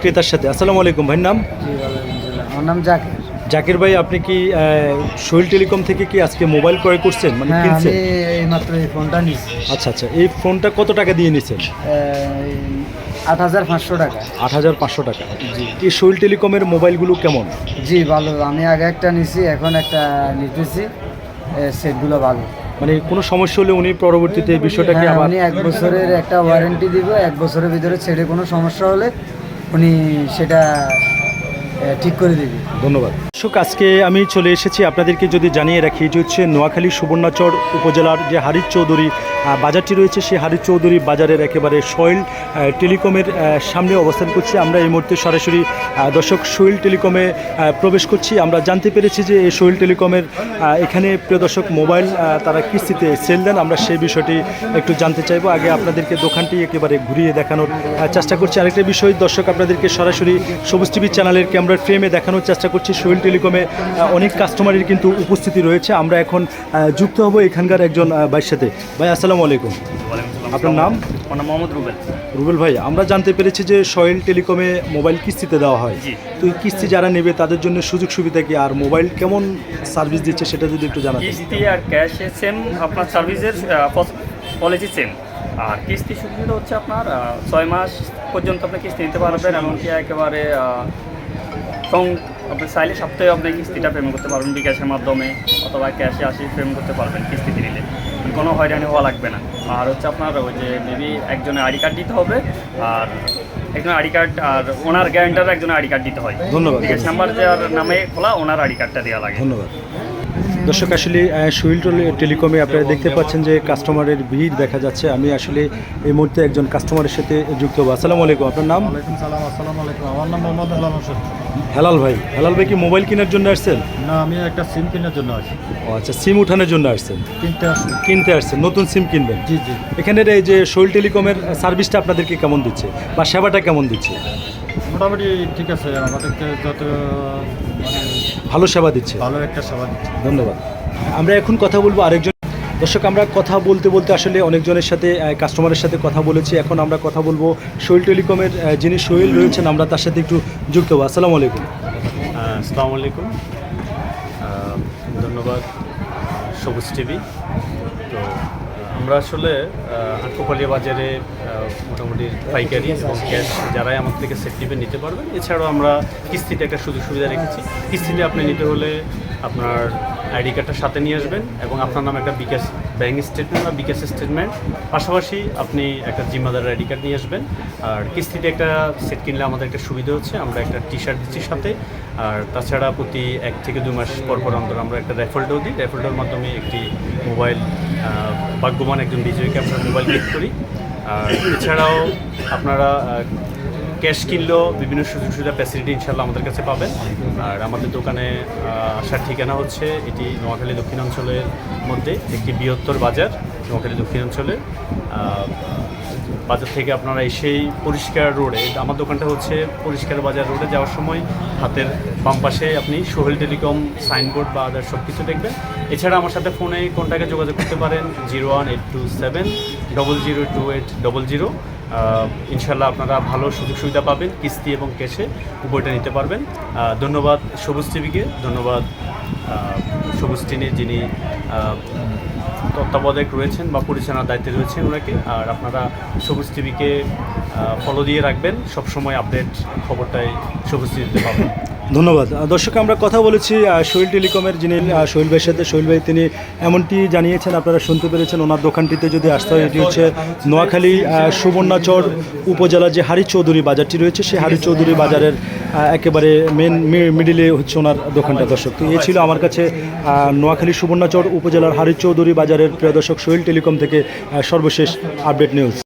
ক্রেতার সাথে। আসসালামু আলাইকুম ভাইয়ের নাম? আমার নাম জাকির। জাকির ভাই আপনি কি সোহেল টেলিকম থেকে কি আজকে মোবাইল ক্রয় করছেন? মানে হ্যাঁ আমি কিনছেন এইমাত্র এই ফোনটা নিয়েছি। আচ্ছা আচ্ছা। এই ফোনটা কত টাকা দিয়ে নিছেন আট হাজার পাঁচশো টাকা। আট হাজার পাঁচশো টাকা। এই সোহেল টেলিকমের মোবাইলগুলো কেমন? জি ভালো। আমি আগে একটা নিছি এখন একটা নিতেছি। সেটগুলো ভালো। মানে কোনো সমস্যা হলে উনি পরবর্তীতে এই বিষয়টাকে হ্যাঁ, আবার এক বছরের একটা ওয়ারেন্টি দিব এক বছরের ভিতরে ছেড়ে কোনো সমস্যা হলে উনি সেটা ঠিক করে দেবে। ধন্যবাদ। দর্শক, আজকে আমি চলে এসেছি আপনাদেরকে যদি জানিয়ে রাখি, এটি হচ্ছে নোয়াখালী সুবর্ণাচর উপজেলার যে হারিজ চৌধুরী বাজারটি রয়েছে, সেই হারিজ চৌধুরী বাজারের একেবারে সোয়েল টেলিকমের সামনে অবস্থান করছি। আমরা এই মুহূর্তে সরাসরি দর্শক সোয়েল টেলিকমে প্রবেশ করছি। আমরা জানতে পেরেছি যে এই সোয়েল টেলিকমের এখানে প্রিয় দর্শক, মোবাইল তারা কিস্তিতে সেল দেন। আমরা সেই বিষয়টি একটু জানতে চাইব। আগে আপনাদেরকে দোকানটি একেবারে ঘুরিয়ে দেখানোর চেষ্টা করছি। আরেকটা বিষয়, দর্শক, আপনাদেরকে সরাসরি সবুজ টিভি চ্যানেলের ক্যামেরার ফ্রেমে দেখানোর চেষ্টা করছি। সোহেল টেলিকমে অনেক কাস্টমারের কিন্তু উপস্থিতি রয়েছে। আমরা এখন যুক্ত হব এখানকার একজন ভাইয়ের সাথে। ভাই আসসালামু আলাইকুম। আপনার নাম? আমার নাম মোহাম্মদ রুবেল। রুবেল ভাই আমরা জানতে পেরেছি যে সয়েল টেলিকমে মোবাইল কিস্তিতে দেওয়া হয়। তো এই কিস্তি যারা নেবে তাদের জন্য সুযোগ সুবিধা কি? আর মোবাইল কেমন সার্ভিস দিচ্ছে সেটা যদি একটু জানাতেন। কিস্তি আর ক্যাশ সেম আপনার সার্ভিসের পলিসি সেম আর কিস্তি সুবিধা হচ্ছে আপনার ছয় মাস পর্যন্ত আপনি কিস্তি নিতে পারবেন এমনকি একেবারে আপনি চাইলে সপ্তাহে আপনি কিস্তিটা পেমেন্ট করতে পারবেন বিকাশের মাধ্যমে অথবা ক্যাশে আসি পেমেন্ট করতে পারবেন কিস্তিতে নিলে। মানে কোনো হয়রানি হওয়া লাগবে না। আর হচ্ছে আপনার ওই যে মেবি একজনের আইডি কার্ড দিতে হবে আর একজন আইডি কার্ড আর ওনার গ্যারেন্টার একজন আইডি কার্ড দিতে হয়। ধন্যবাদ। বিকাশ নাম্বার যার নামে খোলা ওনার আইডি কার্ডটা দেওয়া লাগে। ধন্যবাদ। দর্শক আসলে সোহেল টেলিকমে আপনারা দেখতে পাচ্ছেন যে কাস্টমারের ভিড় দেখা যাচ্ছে। আমি আসলে এই মুহূর্তে একজন কাস্টমারের সাথে যুক্ত হব। আসসালামু আলাইকুম আপনার নাম? আমার নাম মোহাম্মদ হেলাল হোসেন। হেলাল ভাই হেলাল ভাই কি মোবাইল কেনার জন্য আসছেন? না আমি একটা সিম কেনার জন্য আছি ও আচ্ছা সিম উঠানোর জন্য আসছেন? কিনতে আসি কিনতে আসছেন নতুন সিম কিনবেন? জি জি। এখানের এই যে সোহেল টেলিকমের সার্ভিসটা আপনাদেরকে কেমন দিচ্ছে? বা সেবাটা কেমন দিচ্ছে? মোটামুটি ঠিক আছে আমাদেরকে যত মানে ভালো সেবা দিচ্ছে। ভালো একটা সেবা দিচ্ছে। ধন্যবাদ। আমরা এখন কথা বলব আরেকজন দর্শক আমরা কথা বলতে বলতে আসলে অনেকজনের সাথে কাস্টমারের সাথে কথা বলেছি। এখন আমরা কথা বলব সোহেল টেলিকমের যিনি সোহেল রয়েছেন আমরা তার সাথে একটু যুক্ত হব। আসসালামু আলাইকুম। আসসালামু আলাইকুম। ধন্যবাদ সবুজ টিভি। তো আমরা আসলে আটকোপালিয়া বাজারে মোটামুটি পাইকারি এবং ক্যাশ যারাই আমাদের থেকে সেট টিভি নিতে পারবেন। এছাড়াও আমরা কিস্তিতে একটা সুযোগ সুবিধা রেখেছি। কিস্তিতে আপনি নিতে হলে আপনার আইডি কার্ডটা সাথে নিয়ে আসবেন এবং আপনার নামে একটা বিকাশ ব্যাঙ্ক স্টেটমেন্ট বা বিকাশ স্টেটমেন্ট পাশাপাশি আপনি একটা জিম্মাদার আইডি কার্ড নিয়ে আসবেন। আর কিস্তিতে একটা সেট কিনলে আমাদের একটা সুবিধা হচ্ছে, আমরা একটা টি শার্ট দিচ্ছি সাথে। আর তাছাড়া প্রতি এক থেকে দু মাস পর পর অন্তর আমরা একটা র্যাফেলডো দিই। র্যাফেলডোর মাধ্যমে একটি মোবাইল ভাগ্যবান একজন বিজয়ীকে আমরা মোবাইল গিফট করি। আর এছাড়াও আপনারা ক্যাশ কিনলেও বিভিন্ন সুযোগ সুবিধা ফ্যাসিলিটি ইনশাল্লাহ আমাদের কাছে পাবেন। আর আমাদের দোকানে আসার ঠিকানা হচ্ছে এটি নোয়াখালী দক্ষিণাঞ্চলের মধ্যে একটি বৃহত্তর বাজার, নোয়াখালী দক্ষিণাঞ্চলে বাজার থেকে আপনারা এসেই পরিষ্কার রোডে, আমার দোকানটা হচ্ছে পরিষ্কার বাজার রোডে যাওয়ার সময় হাতের বাম পাশে আপনি সোহেল টেলিকম, সাইনবোর্ড বা আদার সব কিছু দেখবেন। এছাড়া আমার সাথে ফোনে কন্ট্যাক্টে যোগাযোগ করতে পারেন zero one eight two seven, double zero two eight double zero. ইনশাল্লাহ আপনারা ভালো সুযোগ সুবিধা পাবেন, কিস্তি এবং ক্যাশে উপরটা নিতে পারবেন। ধন্যবাদ সবুজ টিভিকে, ধন্যবাদ সবুজ টিনে যিনি তত্ত্বাবধায়ক রয়েছেন বা পরিচালনার দায়িত্বে রয়েছেন ওনাকে। আর আপনারা সবুজ টিভিকে ফলো দিয়ে রাখবেন, সবসময় আপডেট খবরটাই সবুজ টিভিতে পাবেন। ধন্যবাদ। দর্শক, আমরা কথা বলেছি সোহেল টেলিকমের যিনি সোহেল ভাইয়ের সাথে। সোহেল ভাই, তিনি এমনটি জানিয়েছেন, আপনারা শুনতে পেরেছেন, ওনার দোকানটিতে যদি আসতে হয়, এটি হচ্ছে নোয়াখালী সুবর্ণাচর উপজেলার যে হারি চৌধুরী বাজারটি রয়েছে, সেই হারি চৌধুরী বাজারের একেবারে মেন মিডিলে হচ্ছে ওনার দোকানটা। দর্শক, তো এই ছিল আমার কাছে নোয়াখালী সুবর্ণাচর উপজেলার হারি চৌধুরী বাজারের প্রিয় দর্শক, সোহেল টেলিকম থেকে সর্বশেষ আপডেট নিউজ